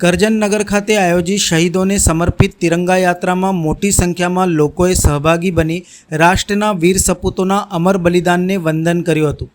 કરજનનગર ખાતે આયોજિત શહીદોને સમર્પિત તિરંગા યાત્રામાં મોટી સંખ્યામાં લોકોએ સહભાગી બની રાષ્ટ્રના વીર સપૂતોના અમર બલિદાનને વંદન કર્યું હતું.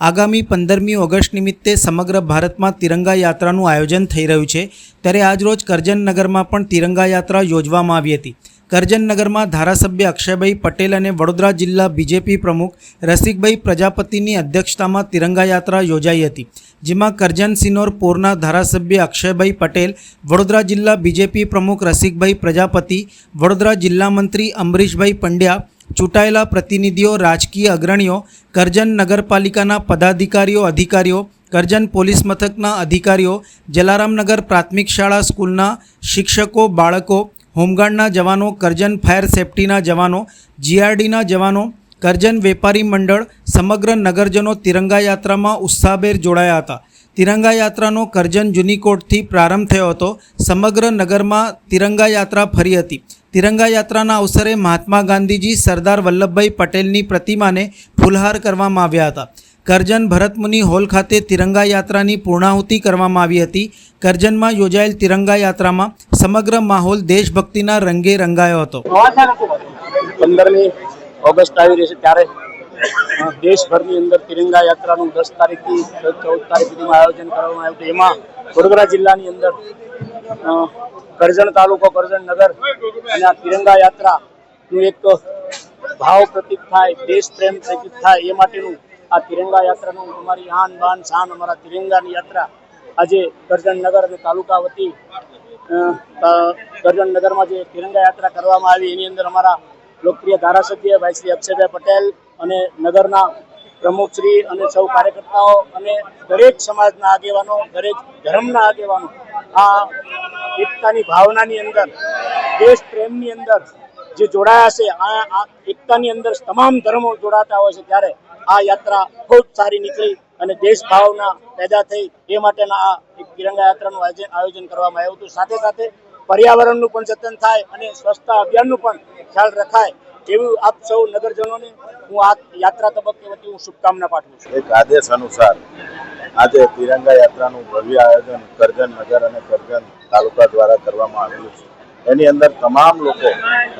આગામી પંદરમી ઓગસ્ટ નિમિત્તે સમગ્ર ભારતમાં તિરંગા યાત્રાનું આયોજન થઈ રહ્યું છે. ત્યારે આજરોજ કરજનનગરમાં પણ તિરંગા યાત્રા યોજવામાં આવી હતી. કરજનનગરમાં ધારાસભ્ય અક્ષયભાઈ પટેલ અને વડોદરા જિલ્લા બીજેપી પ્રમુખ રસિકભાઈ પ્રજાપતિની અધ્યક્ષતામાં તિરંગા યાત્રા યોજાઈ હતી, જેમાં કરજન સિનોર પોરના ધારાસભ્ય અક્ષયભાઈ પટેલ, વડોદરા જિલ્લા બીજેપી પ્રમુખ રસિકભાઈ પ્રજાપતિ, વડોદરા જિલ્લા મંત્રી અમરીશભાઈ પંડ્યા, ચૂંટાયેલા પ્રતિનિધિઓ, રાજકીય અગ્રણીઓ, કરજન નગરપાલિકાના પદાધિકારીઓ, અધિકારીઓ, કરજન પોલીસ મથકના અધિકારીઓ, જલારામનગર પ્રાથમિક શાળા સ્કૂલના શિક્ષકો, બાળકો હોમગાર્ડના જવાનો, કરજન ફાયર સેફટીના જવાનો, જીઆરડીના જવાનો, કરજન વેપારી મંડળ, સમગ્ર નગરજનો તિરંગા યાત્રામાં ઉત્સાહભેર જોડાયા હતા. તિરંગા યાત્રાનો કરજન જૂનીકોટથી પ્રારંભ થયો હતો. સમગ્ર નગરમાં તિરંગા યાત્રા ફરી હતી. તિરંગા યાત્રાના અવસરે મહાત્મા ગાંધીજી સરદાર વલ્લભભાઈ પટેલની પ્રતિમાને ફૂલહાર કરવામાં આવ્યા હતા. કરજન ભરતમુનિ હોલ ખાતે તિરંગા યાત્રાની પૂર્ણાહુતિ કરવામાં આવી હતી. કરજનમાં યોજાયેલ તિરંગા યાત્રામાં સમગ્ર માહોલ દેશભક્તિના રંગે રંગાયો હતો. પંદરમી ઓગસ્ટ આવી રહી છે ત્યારે દેશભરની અંદર તિરંગા યાત્રાનું દસ તારીખથી ચૌદ તારીખ સુધીમાં આયોજન કરવામાં આવ્યું એમાં વડોદરા જિલ્લાની અંદર કરજણ તાલુકો, કરજણ નગર અને આ તિરંગા યાત્રાનું એક ભાવ પ્રતીક થાય, દેશ પ્રેમ પ્રતીક થાય એ માટેનું આ તિરંગા યાત્રાનું અમારી આન બાન શાન અમારા તિરંગાની યાત્રા. આજે ગર્જનનગર અને તાલુકા વતી અ, અ, કરજણ નગરમાં જે તિરંગા યાત્રા કરવામાં આવી એની અંદર અમારા લોકપ્રિય ધારાસભ્ય ભાઈ શ્રી અક્ષયભાઈ પટેલ અને નગરના પ્રમુખશ્રી અને સૌ કાર્યકર્તાઓ અને દરેક સમાજના આગેવાનો દરેક ધર્મના આગેવાનો આ એકતાની ભાવનાની અંદર દેશ પ્રેમની અંદર જે જોડાયા છે આ એકતાની અંદર તમામ ધર્મો જોડાતા હોય છે ત્યારે આ યાત્રા ખૂબ સારી નીકળી અને દેશ ભાવના પેદા થઈ. એ માટેના આ એક તિરંગા યાત્રાનું આયોજન આયોજન કરવામાં આવ્યું હતું. સાથે સાથે પર્યાવરણનું પણ જતન થાય અને સ્વચ્છતા અભિયાનનું પણ ખ્યાલ રખાય એવું આપ સૌ નગરજનોને હું આ યાત્રા તબક્કે વતી હું શુભકામના પાઠવું છું. એક આદેશ અનુસાર આજે તિરંગા યાત્રાનું ભવ્ય આયોજન કરજણ નગર અને કરજણ તાલુકા દ્વારા કરવામાં આવેલું છે. એની અંદર તમામ લોકો,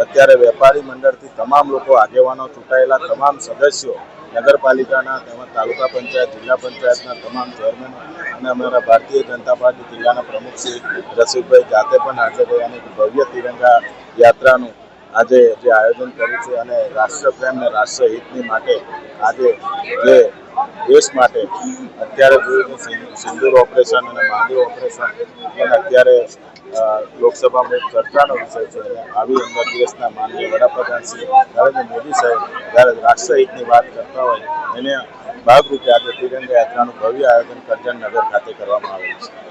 અત્યારે વેપારી મંડળથી તમામ લોકો, આગેવાનો ચૂંટાયેલા તમામ સદસ્યો નગરપાલિકાના તેમજ તાલુકા પંચાયત, જિલ્લા પંચાયતના તમામ ચેરમેન અને અમારા ભારતીય જનતા પાર્ટી જિલ્લાના પ્રમુખ શ્રી રસિકભાઈ જાતે પણ હાજર રહ્યા અને ભવ્ય તિરંગા યાત્રાનું આજે જે આયોજન કર્યું છે અને રાષ્ટ્રપ્રેમ અને રાષ્ટ્રહિતની માટે આજે જે દેશ માટે અત્યારે જોયું સિંદૂર ઓપરેશન અને મહાદેવ ઓપરેશન પણ અત્યારે લોકસભામાં એક ચર્ચાનો વિષય છે. આવી અંદર દિવસના માનનીય વડાપ્રધાન શ્રી નરેન્દ્ર મોદી સાહેબ જ્યારે રાષ્ટ્રહિતની વાત કરતા હોય, એને ભાગરૂપે આજે તિરંગા યાત્રાનું ભવ્ય આયોજન કરજણનગર ખાતે કરવામાં આવેલું છે.